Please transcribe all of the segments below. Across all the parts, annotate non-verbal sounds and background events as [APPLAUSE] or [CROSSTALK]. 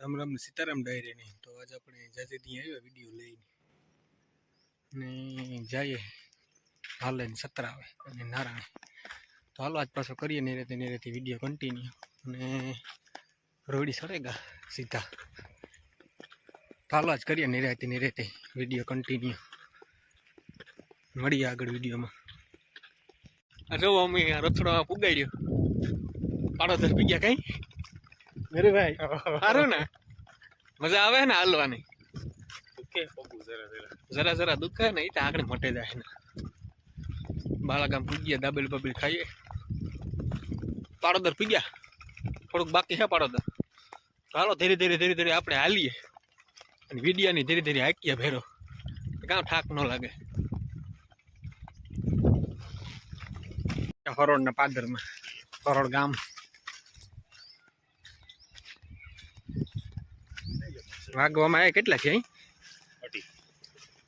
રામ રામ સીતારામ ડાયરીની તો આજે આપણે જાજે ત્યાં આવ્યા વીડિયો લઈને. ને જઈએ હાલે ને સત્ર આવે અને નારાયણ. તો હાલો આજ પાછો કરીએ નેરેથી ને રેતે વીડિયો કન્ટિન્યુ અને રોડી સરેગા સીધા. હાલો આજ કરીએ નેરેથી નેરેથી વીડિયો કન્ટિન્યુ મળીએ આગળ વિડીયોમાં. આ જો અમે રથડામાં પુગાડ્યો. પાડો દસ પીગ્યા કઈ? મેરે ભાઈ સારું ને મજા આવે ને હાલવાની પગું જરા જરા જરા જરા દુખે ને એ તો આગળ મટે જાય ને બાળાગામ પૂગ્યા દાબેલ બબેલ ખાઈએ પાડોદર પીગ્યા થોડુંક બાકી છે પાડોદર હાલો ધીરે ધીરે ધીરે ધીરે આપણે હાલીએ અને વિડિયાની ધીરે ધીરે હાકીએ ભેરો કાં થાક ન લાગે હરોડના પાદરમાં હરોડ ગામ વાગવામાં આવ્યા કેટલા છે અઢી.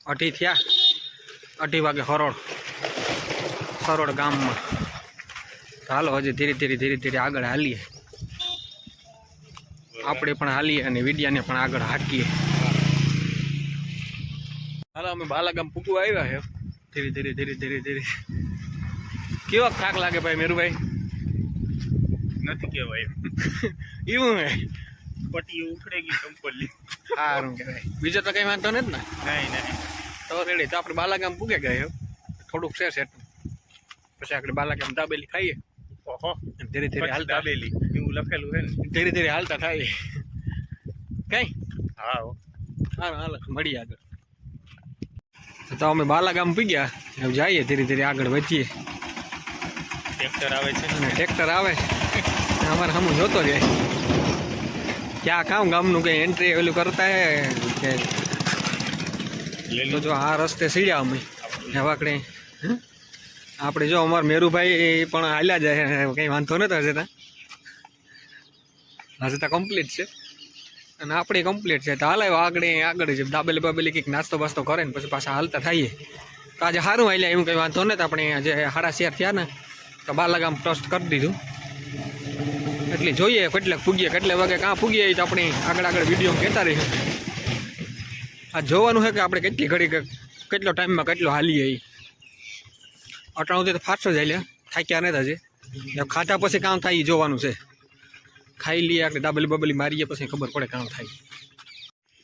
અઢી થયા? અઢી વાગે હરોળ. હરોળ ગામમાં. હાલો હજી ધીરે ધીરે ધીરે ધીરે આગળ હાલીએ. આપણે પણ હાલીએ અને વિડિયાને પણ આગળ હાકીએ. હાલો અમે બાલાગામ પૂકું આવ્યા છે. ધીરે ધીરે ધીરે ધીરે ધીરે. કેવો થાક લાગે ભાઈ મેરુભાઈ? નથી કહેવાય. [LAUGHS] એવું હે? પટ્ટી ઉખડે ગઈ કંપલી સારું કહેવાય. બીજો તો કઈ વાંધો નથી ને? નહીં નહીં. તો રેડી. તો આપણે બાલાગામ પૂગે ગયા થોડુંક છે સેટ પછી આપણે બાલાગામ દાબેલી ખાઈએ. ઓહો. ધીરે ધીરે હાલતા દાબેલી. એવું લખેલું છે ને. ધીરે ધીરે હાલતા થાય. કઈ? હા હો. હાલ મળીએ આગળ. તો અમે બાલાગામ પી ગયા જઈએ ધીરે ધીરે આગળ વધીએ. ટ્રેક્ટર આવે છે અને ટ્રેક્ટર આવે. અમારે સામું જોતો જાય ક્યાં કામ ગામનું કંઈ એન્ટ્રી એવેલું કરતા હે? તો જો આ રસ્તે સીડ્યા અમે. હેવાકડે આપણે જો અમારા મેરુભાઈ પણ હાલ્યા જાય કંઈ વાંધો નતો હશે ત્યાં હશે કમ્પ્લીટ છે. અને આપણે કમ્પ્લીટ છે. તો હાલે આગળ આગળ છે દાબેલી બાબેલી કંઈક નાસ્તો બાસ્તો કરે ને પછી પાછા હાલતા થઈએ. તો આજે સારું હાલ્યા, એવું કંઈ વાંધો નથી આપણે આજે સાડા શેર થયા ને, તો બાલાગામ ટ્રસ્ટ કરી દીધું. એટલે જોઈએ કેટલે ફૂગીએ કેટલે વાગે કાં ફૂગીએ એ તો આપણે આગળ આગળ વીડિયો કહેતા રહીશું આ જોવાનું છે કે આપણે કેટલી ઘડી કેટલો ટાઈમમાં કેટલો હાલીએ એ અટાણું તો ફાસ્ટ જ હાલ્યા થાક્યા નથી હજી. ખાધા પછી કામ થાય એ જોવાનું છે. ખાઈ લઈએ આપણે દાબલી બાબલી મારીએ પછી ખબર પડે કામ થાય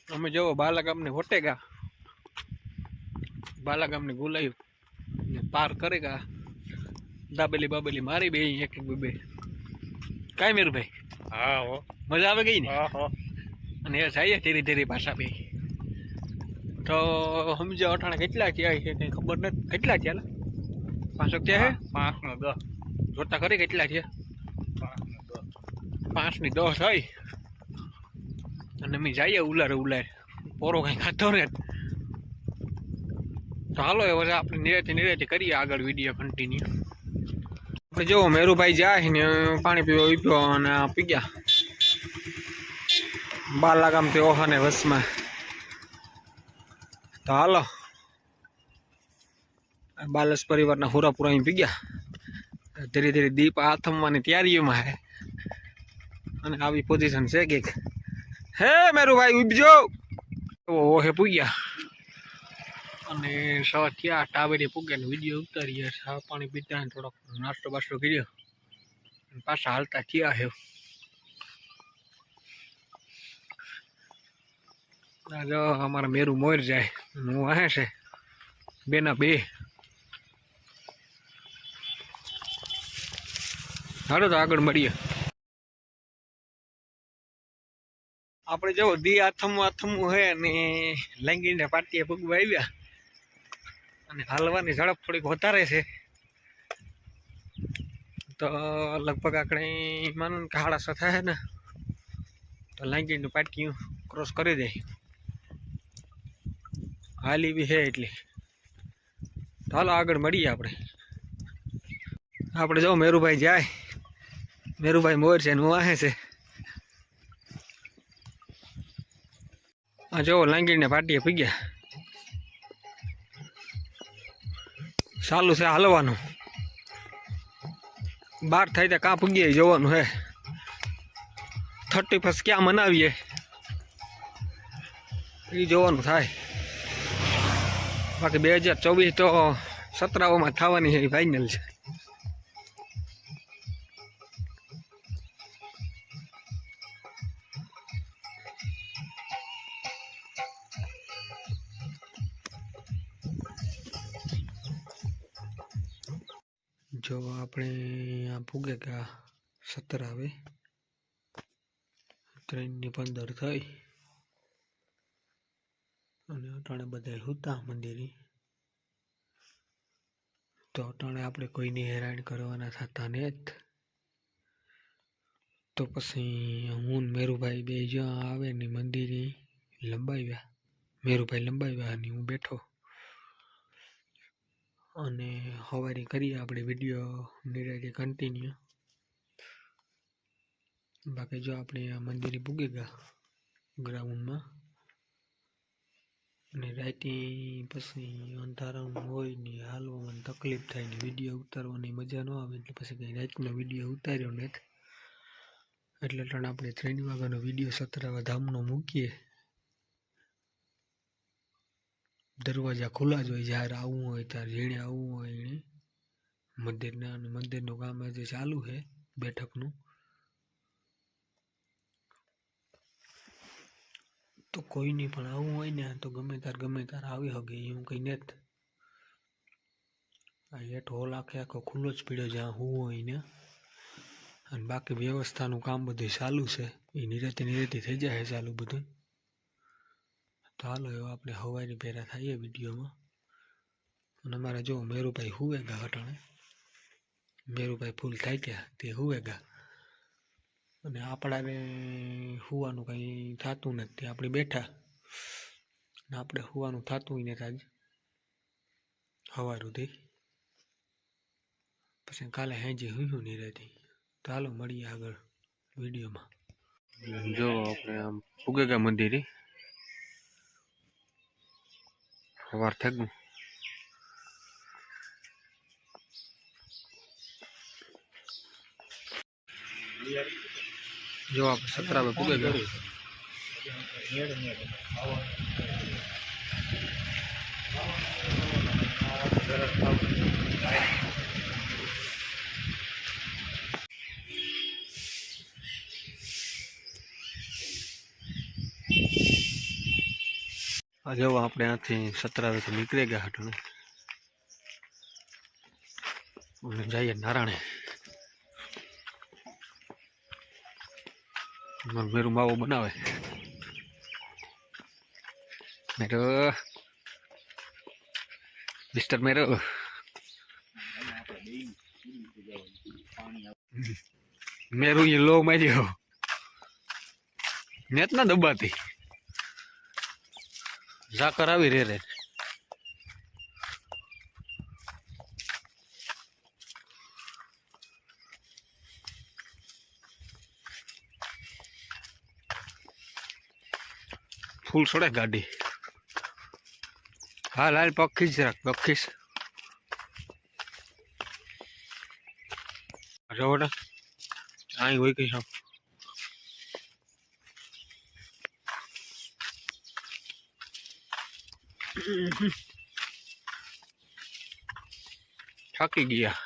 અમે જોવો બાલાગામને હોટેગા બાલાગામને ગુલાયું ને પાર કરેગા દાબેલી બાબેલી મારી બે, એક એક બે. કાંઈ મેરુભાઈ હા હો. મજા આવે ગઈ ને? હા હા. અને એ જઈએ ધીરે ધીરે ભાષા બે. તો સમજો અટાણે કેટલા થયા છે કંઈ ખબર નથી. કેટલા થયા લા? પાંચક થયા હે? પાંચ નો દસ. જોતા ખરી કેટલા થયા? પાંચની દસ હોય અને અમે જઈએ ઉલારે ઉલારે. પોરો કંઈ ખાતો ને તો હાલો એ બધા આપણે નિરેથી નિરેથી કરીએ આગળ વીડિયો કન્ટિન્યુ આપણે જો મેરુભાઈ જાય ને પાણી પીવા પીવો અને આ પી ગયા. બાલા ગામથી ઓહાને વસમાં. તો હાલો. આ બાલસ પરિવારના હુરાપુરા અહીં પી ગયા. ધીરે ધીરે દીપ આથમવાની તૈયારીઓમાં હે. અને આવી પોઝિશન છે કંઈક હે મેરુભાઈ, ઉભજો. ઓહે પૂગ્યા અને સવા થયા ટાવેરી પૂગ્યા વીડિયો ઉતારીએ સા પાણી પીતા થોડોક નાસ્તો બાસ્તો કર્યો. અને પાછા હાલતા થયા હે. જો અમારા મેરુ મોર જાય હું આ છે, બેના બે. હાલો તો આગળ મળીએ. આપણે જો દી આથમું આથમું હે અને લાંગીને પાટીએ પગવા આવ્યા. અને હાલવાની ઝડપ થોડીક વધારે છે. તો લગભગ આપણે માનું કે સાડા થાય ને, તો લાંગીને પાટીયું ક્રોસ કરી દે. હાલી બી છે એટલી. તો હાલો આગળ મળીએ આપણે. આપણે જો મેરુભાઈ જાય. મેરુભાઈ મોર છે હું વાહે છે. આ જો લાંગીને પાટીએ પી ગયા ચાલુ છે હાલવાનું. બાર થાય ત્યાં કાં પૂગીએ જોવાનું હે. થર્ટી ફર્સ્ટ ક્યાં મનાવીએ? એ જોવાનું થાય. બાકી બે હજાર ચોવીસ તો સત્રાઓમાં થવાની ફાઇનલ છે. જો આપણે આ પૂગે કે આ સત્તર આવે. ત્રણની પંદર થઈ. અને અટાણે બધા હુતા મંદિરે. તો અટાણે આપણે કોઈને હેરાન કરવાના થતા ને જ તો પછી હું મેરુભાઈ બે જ્યાં આવે ને મંદિરે લંબાવ્યા. મેરુભાઈ લંબાવ્યા અને હું બેઠો. અને હવારી કરીએ આપણે વીડિયો નિરાયતે કન્ટિન્યુ બાકી જો આપણે આ મંદિરે પૂગી ગયા ગ્રાઉન્ડમાં અને રાતે પછી અંધારામાં હોય ને હાલવામાં તકલીફ થાય ને વીડિયો ઉતારવાની મજા ન આવે, એટલે પછી કંઈ રાતનો વીડિયો ઉતાર્યો નથી. એટલે ત્રણ આપણે ત્રણ વાગ્યાનો વીડિયો સતરાવા ધામનો મૂકીએ. દરવાજા ખુલ્લા જ હોય, જ્યારે આવવું હોય ત્યારે જેણે આવવું હોય એણે મંદિરના અને મંદિરનું કામ આજે ચાલુ છે, બેઠકનું. તો કોઈની પણ આવવું હોય ને, તો ગમે તાર ગમે તાર આવી શકે, એવું કંઈ નથી. આ હેઠ હોલ આખે આખો ખુલ્લો જ પીડ્યો જ્યાં હું હોય ને. અને બાકી વ્યવસ્થાનું કામ બધું ચાલુ છે, એ નિરેતી નિરેતી થઈ જાય ચાલુ બધું. તો હાલો એવા આપણે હવારી ભેરા થઈએ વિડીયોમાં. અને અમારા જો મેરુભાઈ હુવેગા હટાણે. મેરુભાઈ ફૂલ થાય ગયા, તે હુવેગા. અને આપણાને હુવાનું કંઈ થતું નથી આપણે બેઠા. ને આપણે હુવાનું થતું નથી આજ સવારુંથી પછી કાલે હેજી હુયું નહીં રહેતી તો હાલો, મળીએ આગળ વિડીયોમાં. જો આપણે આમ ઉગેગા મંદિરે. ગયું જો આપણે સતરાવે પૂગે ગયા આ જો આપણે આથી સતરાવેથી નીકળી ગયા હટણે અને જઈએ નારાયણે. મેરું માવો બનાવે. મેરો. મિસ્ટર મેરો. મેરું એ લો માર્યો. નેત ના દબાતી. ઝાકર આવી રે રે. ફૂલ છોડે ગાડી. હા, લાલ પક્ષી જ રાખ પક્ષીસ રવડા અહીં હોય કઈ હા થાકી ગયા.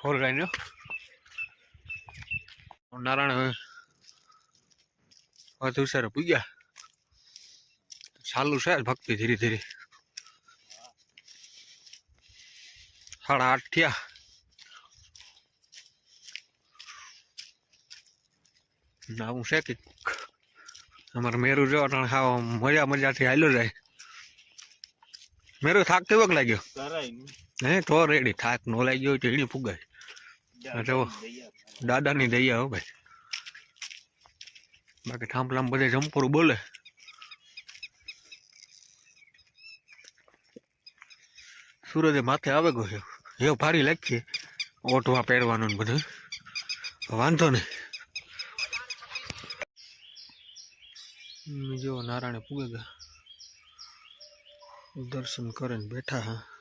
ફોર લાઈન નારાયણ વધુ સર પૂગ્યા. ચાલુ છે ભક્તિ ધીરે ધીરે. સાડા આઠ થયા. આવું છે કે અમારે મેરું જો ખાવા મજા મજાથી હાલ્યો જાય. મેરુ થાક કેવો લાગ્યો? હે તો રેડી. થાક નો લાગ્યો હોય તો એની ફુગાય. આ દાદાની દયા હો ભાઈ. બાકી થાંભલામાં બધે જમપોરું બોલે. સૂરજે માથે આવે ગયો. એવો ભારી લખીએ ઓટવા પહેરવાનું ને બધું. વાંધો નહીં. જો નારાયણે પૂગે ગયા દર્શન કરીને બેઠા હા.